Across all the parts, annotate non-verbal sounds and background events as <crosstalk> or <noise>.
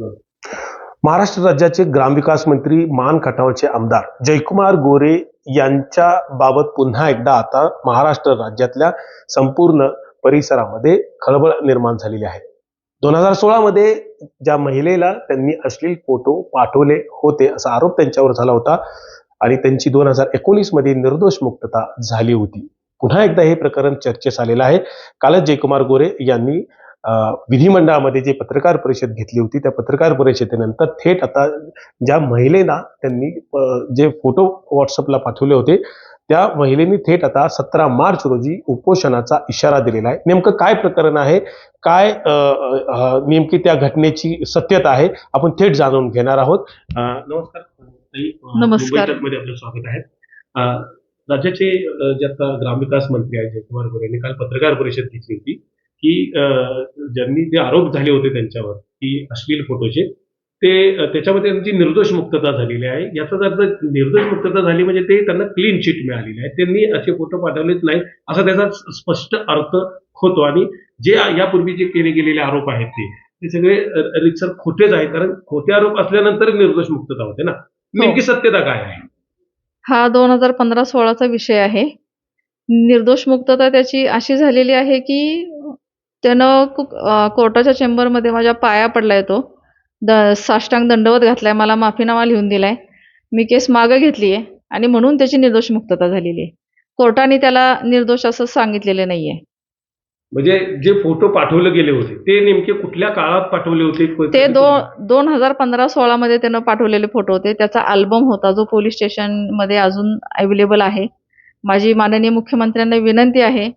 महाराष्ट्र राज्याचे ग्रामविकास मंत्री मान खटावचे आमदार जयकुमार गोरे यांच्या बाबत पुन्हा एकदा आता महाराष्ट्र राज्यातल्या संपूर्ण परिसरामध्ये खळबळ निर्माण झालेली आहे. दोन हजार सोळामध्ये ज्या महिलेला त्यांनी अश्लील फोटो पाठवले होते असा आरोप त्यांच्यावर झाला होता आणि त्यांची दोन हजार एकोणीसमध्ये निर्दोष मुक्तता झाली होती. पुन्हा एकदा हे प्रकरण चर्चेस आलेलं आहे. कालच जयकुमार गोरे यांनी विधिमंडळामध्ये जे पत्रकार परिषद घेतली होती त्या पत्रकार परिषदेनंतर थेट आता ज्या महिलेला त्यांनी जे फोटो व्हॉट्सअपला पाठवले होते त्या महिलेनी थेट आता सतरा मार्च रोजी उपोषणाचा इशारा दिलेला आहे. नेमकं काय प्रकरण आहे? काय नेमकी त्या घटनेची सत्यता आहे? आपण थेट जाणून घेणार आहोत. नमस्कार. नमस्कार. आपलं स्वागत आहे. राज्याचे जे आता ग्रामविकास मंत्री आहेत जयकुमार गोरे यांनी काल पत्रकार परिषद घेतली होती. की ज्यांनी जे आरोप झाले होते त्यांच्यावर की अश्लील फोटोचे ते त्याच्यामध्ये त्यांची निर्दोष मुक्तता झालेली आहे. याचाच अर्थ निर्दोष मुक्तता झाली म्हणजे ते त्यांना क्लीन चिट मिळालेली आहे. त्यांनी असे फोटो पाठवलेच नाही असा त्याचा स्पष्ट अर्थ होतो. आणि जे यापूर्वी जे केले गेलेले आरोप आहेत ते ते सगळे अं, रितसर खोटेच आहेत. कारण खोटे आरोप असल्यानंतर निर्दोष मुक्तता होते ना. नेमकी सत्यता काय आहे? हा दोन हजार पंधरा सोळाचा विषय आहे. निर्दोष मुक्तता त्याची अशी झालेली आहे की त्यानं अं, कोर्टाच्या चेंबरमध्ये माझ्या पाया पडलाय तो. द साष्टांग दंडवत घातलाय मला माफीनामा लिहून दिलाय. मी केस मागं घेतली आहे आणि म्हणून त्याची निर्दोष मुक्तता झालेली आहे कोर्टाने त्याला निर्दोष असं सांगितलेलं नाहीये. म्हणजे जे फोटो पाठवले गेले होते ते नेमके कुठल्या काळात पाठवले होते? ते दोन दोन हजार पंधरा सोळामध्ये त्यानं पाठवलेले फोटो होते. त्याचा अल्बम होता जो पोलीस स्टेशनमध्ये अजून अवेलेबल आहे. माझी माननीय मुख्यमंत्र्यांना विनंती आहे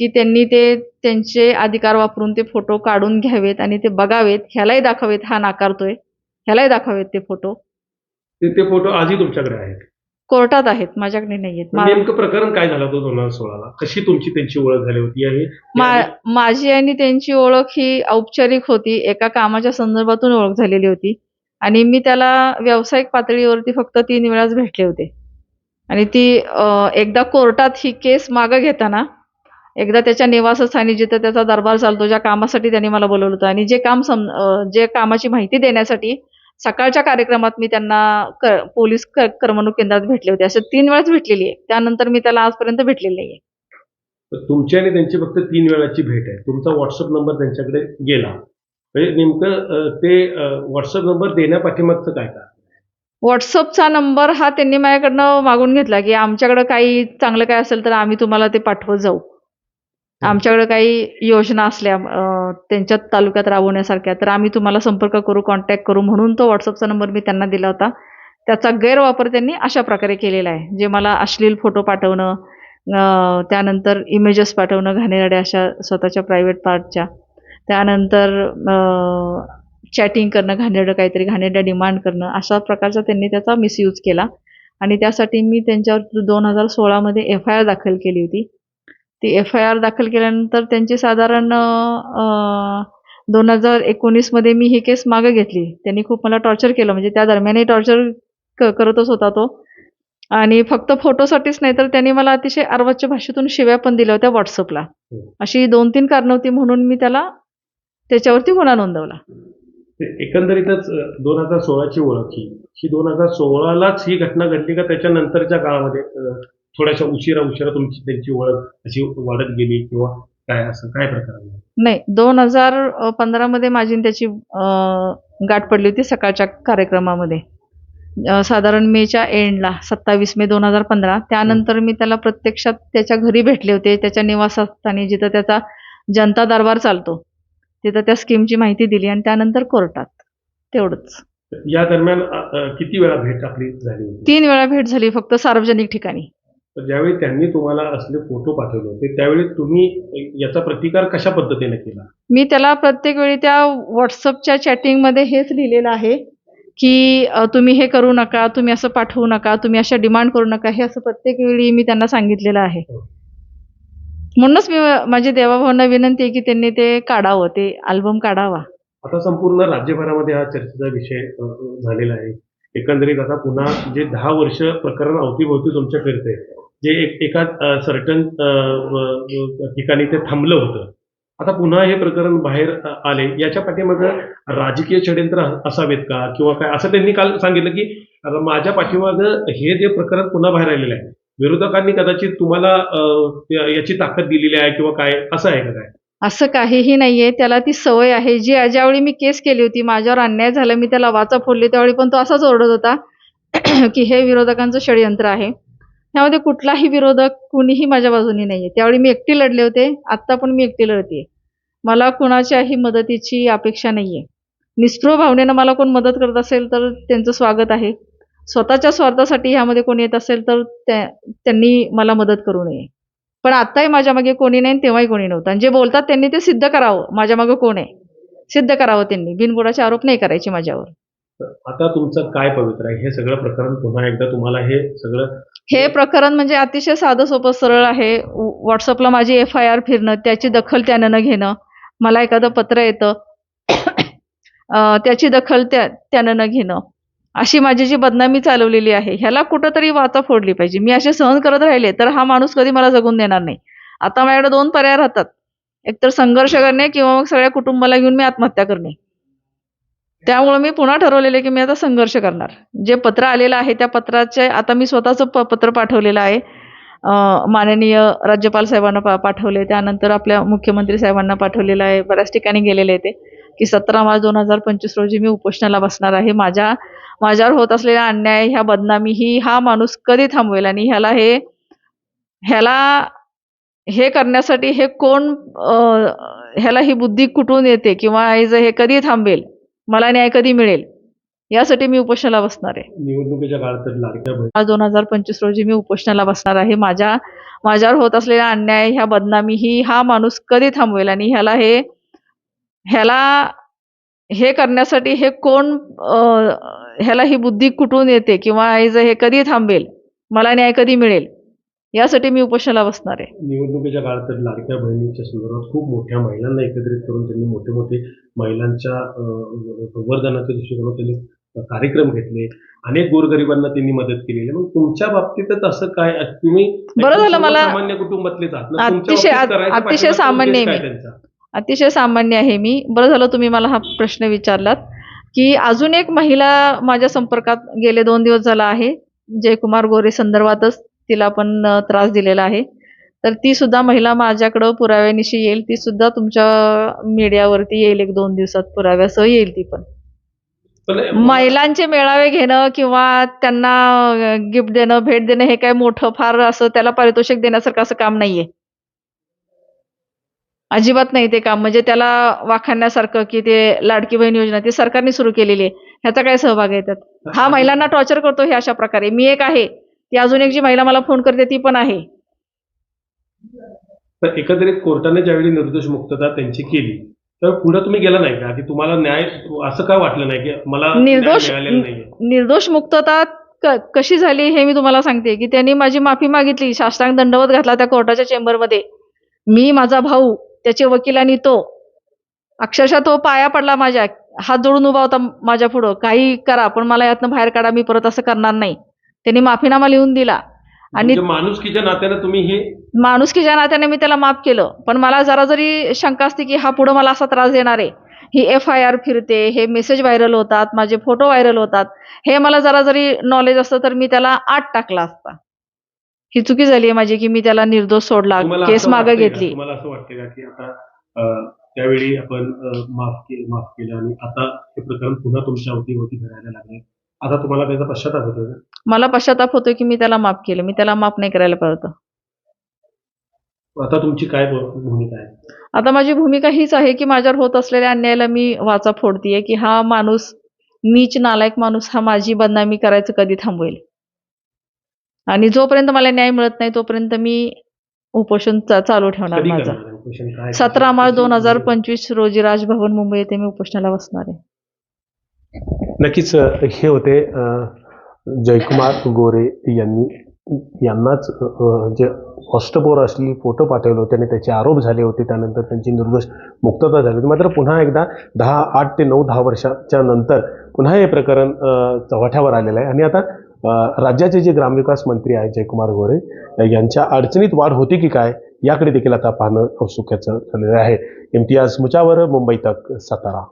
की त्यांनी ते त्यांचे अधिकार वापरून ते फोटो काढून घ्यावेत आणि ते बघावेत. ह्यालाही दाखवावेत हा नाकारतोय ह्यालाही दाखवावेत ते फोटो ते ते फोटो आजही तुमच्याकडे आहेत? कोर्टात आहेत माझ्याकडे नाही आहेत मा- नेमकं प्रकरण काय झालं होतं दोन हजार सोळाला? कशी तुमची त्यांची ओळख झाली होती आहे मा- माझी आणि त्यांची ओळख ही औपचारिक होती. एका कामाच्या संदर्भातून ओळख झालेली होती. आणि मी त्याला व्यावसायिक पातळीवरती फक्त तीन वेळाच भेटले होते. आणि ती अं, एकदा कोर्टात ही केस मागं घेताना एकदा त्याच्या निवासस्थानी जिथं त्याचा दरबार चालतो ज्या कामासाठी त्यांनी मला बोलवलं होतं. आणि जे काम सम जे कामाची माहिती देण्यासाठी सकाळच्या कार्यक्रमात मी त्यांना पोलीस करमणूक केंद्रात भेटले होते. असे तीन वेळाच भेटलेली आहे. त्यानंतर मी त्याला आजपर्यंत भेटलेली नाही आहे तर तुमची आणि त्यांची फक्त तीन वेळाची भेट आहे. तुमचा व्हॉट्सअप नंबर त्यांच्याकडे गेला. म्हणजे नेमकं ते व्हॉट्सअप नंबर देण्यापाठीमागचं काय का व्हॉट्सअपचा नंबर हा त्यांनी माझ्याकडनं मागून घेतला की आमच्याकडं काही चांगलं काय असेल तर आम्ही तुम्हाला ते पाठवत जाऊ. हो. आमच्याकडे काही योजना असल्या त्यांच्या तालुक्यात राबवण्यासारख्या तर आम्ही तुम्हाला संपर्क करू कॉन्टॅक्ट करू म्हणून तो व्हॉट्सअपचा नंबर मी त्यांना दिला होता. त्याचा गैरवापर त्यांनी अशा प्रकारे केलेला आहे. जे मला अश्लील फोटो पाठवणं त्यानंतर इमेजेस पाठवणं घाणेरड्या अशा स्वतःच्या प्रायव्हेट पार्टच्या त्यानंतर चॅटिंग करणं घाणेरडं काहीतरी घाणेरड्या डिमांड करणं अशा प्रकारचा त्यांनी त्याचा मिसयूज केला. आणि त्यासाठी मी त्यांच्यावर दोन हजार सोळामध्ये एफ आय आर दाखल केली होती. ती एफ आय आर दाखल केल्यानंतर त्यांची साधारण दोन हजार एकोणीसमध्ये मी ही केस मागे घेतली. त्यांनी खूप मला टॉर्चर केलं. म्हणजे त्या दरम्यानही टॉर्चर क करतच होता तो. आणि फक्त फोटोसाठीच नाही तर त्यांनी मला अतिशय अर्वाच्य भाषेतून शिव्या पण दिल्या होत्या व्हॉट्सअपला अशी दोन तीन कारणं होती म्हणून मी त्याला त्याच्यावरती गुन्हा नोंदवला. एकंदरीतच दोन हजार सोळाची ओळख ही. दोन हजार सोळालाच ही घटना घडली का त्याच्यानंतरच्या काळामध्ये? थोड्याशा उशिरा उशिरा तुमची त्यांची ओळख अशी वाढत गेली किंवा काय असं काय प्रकार आहे? नाही दोन हजार पंधरामध्ये माझी आणि त्याची अं, गाठ पडली होती सकाळच्या कार्यक्रमामध्ये. अं, साधारण मेच्या एंडला सत्तावीस मे दोन हजार पंधरा. त्यानंतर मी त्याला प्रत्यक्षात त्याच्या घरी भेटले होते त्याच्या निवासस्थानी जिथं त्याचा जनता दरबार चालतो. तिथं त्या स्कीमची माहिती दिली आणि त्यानंतर कोर्टात तेवढंच. या दरम्यान अं, अं, किती वेळा भेट आपली झाली होती? तीन वेळा भेट झाली फक्त सार्वजनिक ठिकाणी. तर ज्यावेळी त्यांनी तुम्हाला असले फोटो पाठवले होते त्यावेळी तुम्ही याचा प्रतिकार कशा पद्धतीने केला? मी त्याला प्रत्येक वेळी त्या व्हॉट्सअपच्या चॅटिंगमध्ये हेच लिहिलेलं आहे की तुम्ही हे करू नका तुम्ही असं पाठवू नका तुम्ही अशा डिमांड करू नका हे असं प्रत्येक वेळी मी त्यांना सांगितलेलं आहे. म्हणूनच मी माझी देवाभावांना विनंती आहे की त्यांनी ते काढावं ते अल्बम काढावा. आता संपूर्ण राज्यभरामध्ये हा चर्चेचा विषय झालेला आहे. एकंदरीत आता पुन्हा जे दहा वर्ष प्रकरण अवतीभोवती तुमच्या फिरते जे एक एका सर्टन ठिकाणी ते थांबलं होतं. आता पुन्हा हे प्रकरण बाहेर आले. याच्या पाठीमागं राजकीय षडयंत्र असावेत का? किंवा काय? असं त्यांनी काल सांगितलं की माझ्या पाठीमागं हे जे प्रकरण पुन्हा बाहेर आलेलं आहे. विरोधकांनी कदाचित तुम्हाला याची ताकद दिलेली आहे किंवा काय? असं आहे का काय? असं काहीही नाहीये. त्याला ती सवय आहे. जी ज्यावेळी मी केस केली होती माझ्यावर अन्याय झाला मी त्याला वाचा फोडली त्यावेळी पण तो असाच ओरडत होता <clears throat> की हे विरोधकांचं षडयंत्र आहे. ह्यामध्ये कुठलाही विरोधक कुणीही माझ्या बाजूनी नाहीये. त्यावेळी मी एकटी लढले होते आत्ता पण मी एकटी लढते मला कुणाच्याही मदतीची अपेक्षा नाहीये. निस्पृह भावनेनं मला कोण मदत करत असेल तर त्यांचं स्वागत आहे. स्वतःच्या स्वार्थासाठी ह्यामध्ये कोणी येत असेल तर त्यांनी मला मदत करू नये. पण आत्ताही माझ्या मागे कोणी नाही तेव्हाही कोणी नव्हतं. आणि जे बोलतात त्यांनी ते सिद्ध करावं. माझ्या मागे कोण आहे? सिद्ध करावं त्यांनी. बिनबुडाचे आरोप नाही करायचे माझ्यावर. तर आता तुमचं काय पवित्र आहे? हे सगळं प्रकरण पुन्हा एकदा तुम्हाला हे सगळं हे प्रकरण म्हणजे अतिशय साधं सोपं सरळ आहे. व्हॉट्सअपला माझी एफ आय आर फिरणं त्याची दखल त्यानं न घेणं. मला एखादं पत्र येतं. त्याची दखल त्या त्यानं न घेणं. अशी माझी जी बदनामी चालवलेली आहे ह्याला कुठंतरी वाचा फोडली पाहिजे. मी असे सहन करत राहिले तर हा माणूस कधी मला जगून देणार नाही. आता माझ्याकडे दोन पर्याय राहतात. एकतर संघर्ष करणे किंवा मग सगळ्या कुटुंबाला घेऊन मी आत्महत्या करणे. त्यामुळे मी पुन्हा ठरवलेलं आहे की मी आता संघर्ष करणार. जे पत्र आलेलं आहे त्या पत्राचे आता मी स्वतःचं प पत्र पाठवलेलं आहे. माननीय राज्यपाल साहेबांना पा पाठवले. त्यानंतर आपल्या मुख्यमंत्री साहेबांना पाठवलेलं आहे. बऱ्याच ठिकाणी गेलेले आहे ते. की सतरा मार्च दोन हजार पंचवीस रोजी मी उपोषणाला बसणार आहे. माझ्या माझ्यावर होत असलेला अन्याय ह्या बदनामी ही हा माणूस कधी थांबवेल? आणि ह्याला हे ह्याला हे करण्यासाठी हे कोण ह्याला ही बुद्धी कुठून येते? किंवा हे जे- हे कधी थांबेल? मला न्याय कधी मिळेल? यासाठी मी उपोषणाला बसणार आहे. निवडणुकीच्या काळात आज दोन हजार पंचवीस रोजी मी उपोषणाला बसणार आहे. माझ्या माझ्यावर होत असलेला अन्याय ह्या बदनामी ही हा माणूस कधी थांबवेल? आणि ह्याला हे ह्याला हे करण्यासाठी हे कोण ह्याला ही बुद्धी कुठून येते? किंवा हे कधी थांबेल? मला न्याय कधी मिळेल? यासाठी मी उपोषणाला बसणार आहे निवडणुकीच्या काळात तर लाडक्या बहिणीच्या संदर्भात खूप मोठ्या महिलांना एकत्रित करून त्यांनी मोठे मोठे महिलांच्या संवर्धनाच्या दृष्टिकोनातून त्यांनी कार्यक्रम घेतले अनेक गोरगरिबांना त्यांनी मदत केलेली. मग तुमच्या बाबतीतच असं काय तुम्ही बरं झालं मला- सामान्य कुटुंबातलेच? तुमच्या अतिशय- अतिशय सामान्य आहे? अतिशय सामान्य आहे मी बरं झालं तुम्ही मला हा प्रश्न विचारलात की अजून एक महिला माझ्या संपर्कात गेले दोन दिवस झाला आहे जयकुमार गोरे संदर्भातच तिला पण त्रास दिलेला आहे. तर ती सुद्धा महिला माझ्याकडं पुराव्यानिशी येईल. ती सुद्धा तुमच्या मीडियावरती येईल एक दोन दिवसात. पुराव्यासह येईल ती पण. पण महिलांचे मेळावे घेणं किंवा त्यांना गिफ्ट देणं भेट देणं हे काय मोठं फार असं त्याला पारितोषिक देण्यासारखं असं काम नाहीये. अजिबात नाही ते काम. म्हणजे त्याला वाखाणण्यासारखं की ते लाडकी बहीण योजना ती सरकारने सुरू केलेली आहे. ह्याचा काय सहभाग आहे त्यात? हा महिलांना टॉर्चर करतो हे अशा प्रकारे. मी एक आहे. ती अजून एक जी महिला मला फोन करते ती पण आहे. तर एकंदरीत कोर्टाने ज्यावेळी निर्दोष मुक्तता त्यांची केली तर पुढे तुम्ही गेला नाही का? की तुम्हाला न्याय असं काय वाटलं नाही की मला निर्दोष निर्दोष मुक्तता कशी झाली हे मी तुम्हाला सांगते की त्यांनी माझी माफी मागितली साष्टांग दंडवत घातला त्या कोर्टाच्या चेंबरमध्ये. मी माझा भाऊ त्याचे वकील आणि तो अक्षरशः तो पाया पडला माझ्या हात जोडून उभा होता माझ्या पुढं. काही करा पण मला यातनं बाहेर काढा मी परत असं करणार नाही. त्यांनी माफीनामा लिहून दिला. आणि म्हणजे माणुसकीच्या नात्यानं तुम्ही हे माणुसकीच्या नात्याने मी त्याला माफ केलं. पण मला जरा जरी शंका असते की हा पुढं मला असा त्रास देणार आहे. ही एफ आय आर फिरते हे मेसेज व्हायरल होतात माझे फोटो व्हायरल होतात. हे मला जरा जरी नॉलेज असतं तर मी त्याला आत टाकला असता. ही चुकी झाली आहे माझी की मी त्याला निर्दोष सोडला केस मागे घेतली. तुम्हाला असं वाटतं का की आता त्यावेळी आपण अं, माफ केलं माफ केलं आणि आता हे प्रकरण पुन्हा तुमच्या अवतीभोवती घडायला लागले आता तुम्हाला त्याचा पश्चाताप होतो का? मला पश्चाताप होतोय की मी त्याला माफ केलं. मी त्याला माफ नाही करायला पाहिजे होतं. आता तुमची काय भू- भूमिका आहे? आता माझी भूमिका हीच आहे की माझ्यावर होत असलेल्या अन्यायाला मी वाचा फोडतीये की हा माणूस नीच नालायक माणूस हा माझी बदनामी करायचं कधी थांबवेल? आणि जोपर्यंत मला न्याय मिळत नाही तोपर्यंत मी उपोषण चा- चालू ठेवणार कधी माझं. करणार आहे उपोषण? काय सतरा मार्च दोन हजार पंचवीस रोजी राजभवन मुंबई येथे मी उपोषणाला बसणार आहे. नक्कीच हे होते जयकुमार गोरे यांनी यांनाच जे अष्टपोर असलेली फोटो पाठवले होते आणि त्याचे आरोप झाले होते त्यानंतर त्यांची निर्दोष मुक्तता झाली होती. मात्र पुन्हा एकदा दहा आठ ते नऊ दहा वर्षाच्या नंतर पुन्हा हे प्रकरण चव्हाठ्यावर चव्हाट्यावर आलेलं आहे. आणि आता राज्याचे जे ग्रामविकास मंत्री आहेत जयकुमार गोरे यांच्या अडचणीत वाढ होती की काय याकडे देखील आता पाहणं औत्सुक्याचं झालेलं आहे. इम्तियाज मुच्यावर मुंबई तक सातारा.